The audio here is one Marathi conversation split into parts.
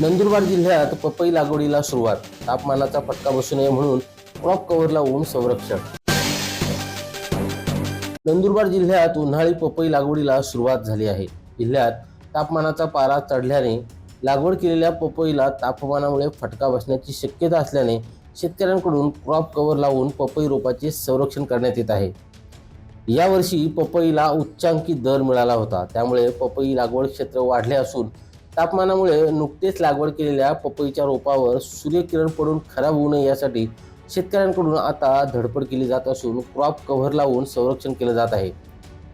नंदुरबार जिल्ह्यात पपई लागवडीला सुरुवात तापमानाचा फटका बसू नये म्हणून क्रॉप कव्हर लावून संरक्षण. नंदुरबार जिल्ह्यात उन्हाळी पपई लागवडीला सुरुवात झाली आहे. जिल्ह्यात तापमानाचा पारा चढल्याने लागवड केलेल्या पपईला तापमानामुळे फटका बसण्याची शक्यता असल्याने शेतकऱ्यांकडून क्रॉप कव्हर लावून पपई रोपाचे संरक्षण करण्यात येत आहे. यावर्षी पपईला उच्चांकी दर मिळाला होता. त्यामुळे पपई लागवड क्षेत्र वाढले असून तापमानामुळे नुकतेच लागवड केलेल्या पपईच्या रोपावर सूर्यकिरण पडून खराब होऊ नये यासाठी शेतकऱ्यांकडून आता धडपड केली जात असून क्रॉप कव्हर लावून संरक्षण केलं जात आहे.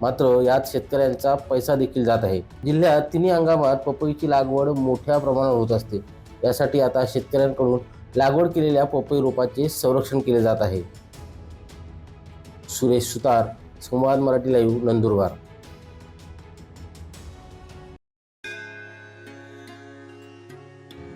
मात्र यात शेतकऱ्यांचा पैसा देखील जात आहे. जिल्ह्यात तिन्ही हंगामात पपईची लागवड मोठ्या प्रमाणावर होत असते. यासाठी आता शेतकऱ्यांकडून लागवड केलेल्या पपई रोपाचे संरक्षण केले जात आहे. सुरेश सुतार संवाद मराठी लाईव्ह नंदुरबार.